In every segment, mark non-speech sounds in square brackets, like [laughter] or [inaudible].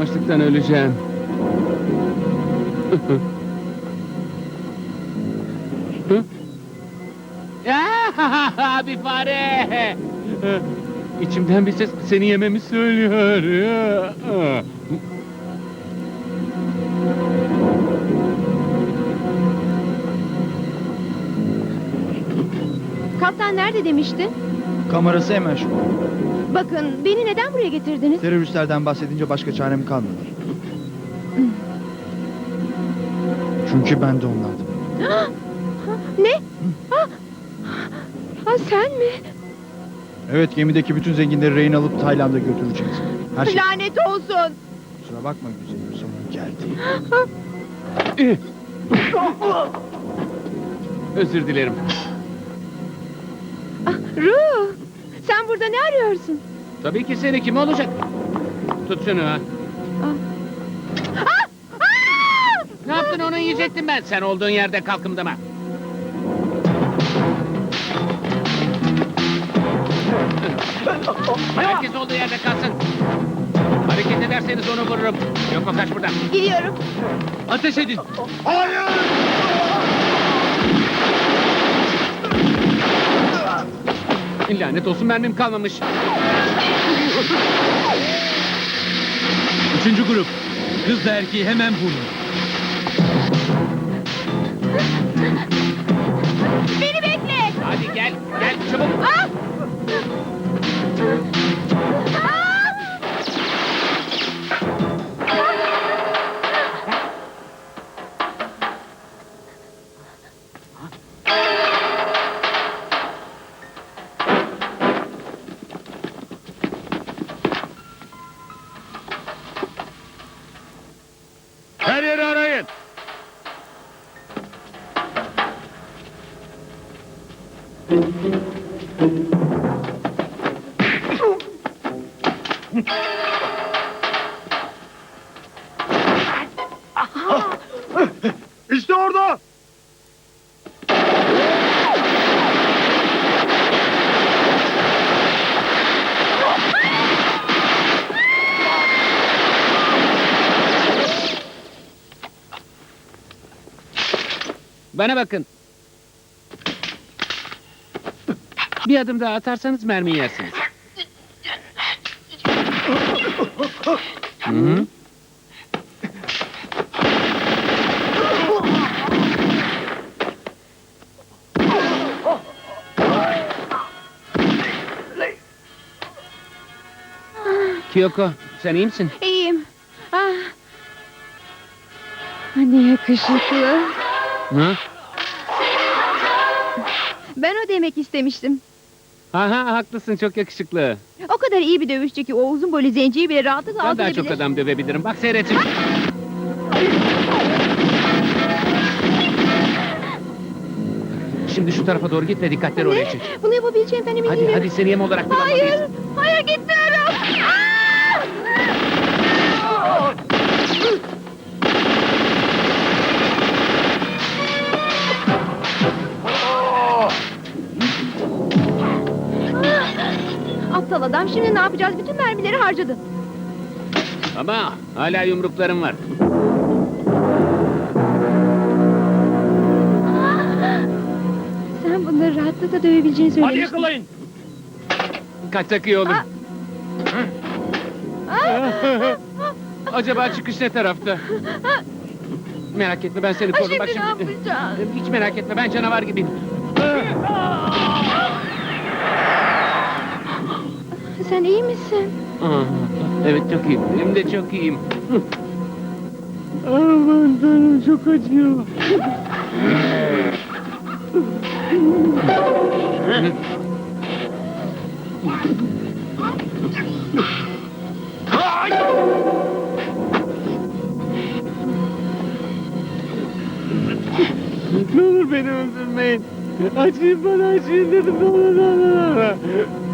Açlıktan öleceğim. [laughs] Bir fare. İçimden bir ses seni yememi söylüyor. Kaptan nerede demiştin? Kamerası hemen şu. Bakın beni neden buraya getirdiniz? Teröristlerden bahsedince başka çarem kalmadı. Çünkü ben de onlardım. [gasps] Ne? Ha, ha sen mi? Evet gemideki bütün zenginleri rehin alıp Tayland'a götüreceğiz. Her şey Lanet olsun. kusura bakma güzelim sonun geldi. Özür dilerim. Ah, Ruh, sen burada ne arıyorsun? Tabii ki seni kim olacak? Tut şunu ha. Ne yaptın onu yiyecektim ben. Sen olduğun yerde kalkımdama. Herkes olduğu yerde kalsın. Hareket ederseniz onu vururum. Yok o kaç buradan. Gidiyorum. Ateş edin. Hayır! Lanet olsun mermim kalmamış. Üçüncü grup. Kızla erkeği hemen bulun. Beni bekle. Hadi gel, gel çabuk. Ah! [laughs] İşte orada! Bana bakın. Bir adım daha atarsanız mermi yersiniz. Hı. Kyoko, sen iyi misin? İyiyim. Ah. Ne yakışıklı. Hı? Ben o demek istemiştim. Aha, haklısın, çok yakışıklı. Kadar iyi bir dövüşçü ki o uzun boylu zenciyi bile rahatlıkla Ben daha çok adam dövebilirim. Bak seyret şimdi. Şu tarafa doğru git ve dikkatleri oraya çek. Bunu yapabileceğimden emin Hadi değilim. hadi seni yem olarak kullanmalıyız. Hayır, hayır gitmiyorum. Ah! Aptal adam şimdi ne yapacağız? Bütün mermileri harcadı. Ama hala yumruklarım var. Sen bunları rahatlıkla dövebileceğini söylemiştin. Kaç takıyor oğlum. Ah! Acaba çıkış ne tarafta? Merak etme ben seni korurum. Bak şimdi ne şimdi. yapacağız? Hiç merak etme ben canavar gibiyim. Sen iyi misin? Evet çok iyiyim. Hem de çok iyiyim. Aman tanrım çok acıyor. ne olur beni öldürmeyin. Acıyın bana acıyın dedim. Ne olur ne olur, ne olur.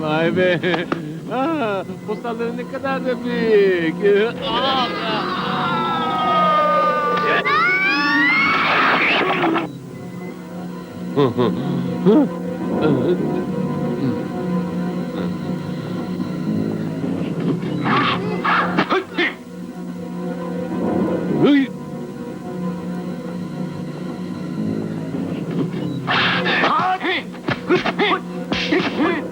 Vay be. Aa, postalları ne kadar da büyük. Aa, Hıy! Hadi! Hıy! Hıy!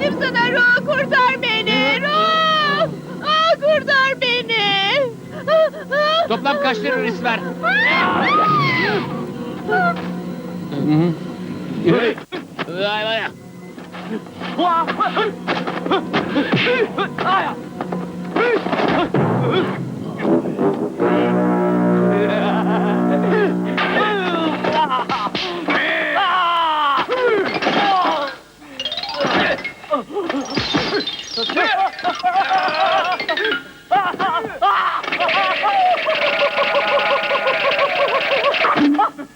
Dedim sana Ruh! Kurtar beni! Ruh! Ah, kurtar beni! Ah, ah! Toplam kaç terörist var? Vay vay.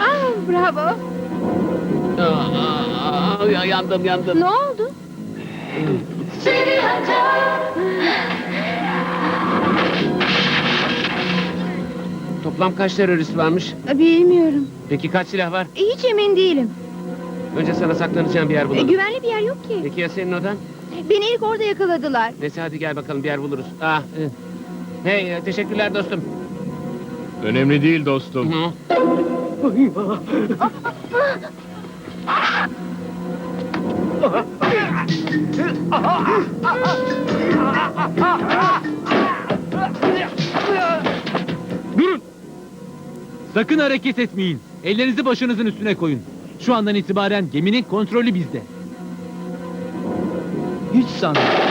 Ah, bravo! Aa, ya- yandım yandım. Ne oldu? Toplam kaç terörist varmış? Bilmiyorum. Peki kaç silah var? Hiç emin değilim. Önce sana saklanacağım bir yer E, bulalım. güvenli bir yer yok ki. Peki ya senin odan? Beni ilk orada yakaladılar. Neyse hadi gel bakalım bir yer buluruz. Ah, e. Hey e, teşekkürler dostum. Önemli değil dostum. Durun! Sakın hareket etmeyin. Ellerinizi başınızın üstüne koyun. Şu andan itibaren geminin kontrolü bizde. Hiç sanmıyorum.